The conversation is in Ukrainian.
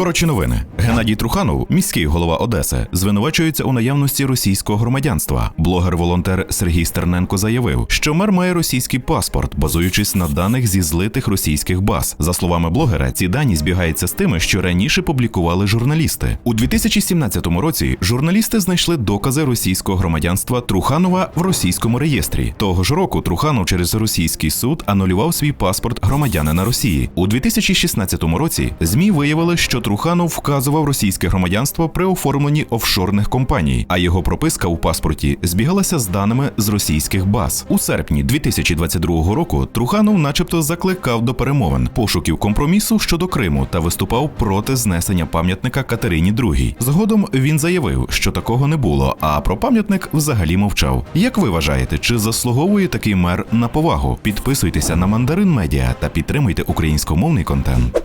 Коротші новини. Геннадій Труханов, міський голова Одеси, звинувачується у наявності російського громадянства. Блогер-волонтер Сергій Стерненко заявив, що мер має російський паспорт, базуючись на даних зі злитих російських баз. За словами блогера, ці дані збігаються з тими, що раніше публікували журналісти. У 2017 році журналісти знайшли докази російського громадянства Труханова в російському реєстрі. Того ж року Труханов через російський суд анулював свій паспорт громадянина Росії. У 2016 році ЗМІ виявили, що Труханов вказував російське громадянство при оформленні офшорних компаній, а його прописка у паспорті збігалася з даними з російських баз. У серпні 2022 року Труханов, начебто, закликав до перемовин, пошуків компромісу щодо Криму та виступав проти знесення пам'ятника Катерині II. Згодом він заявив, що такого не було, а про пам'ятник взагалі мовчав. Як ви вважаєте, чи заслуговує такий мер на повагу? Підписуйтеся на Мандарин Медіа та підтримуйте українськомовний контент.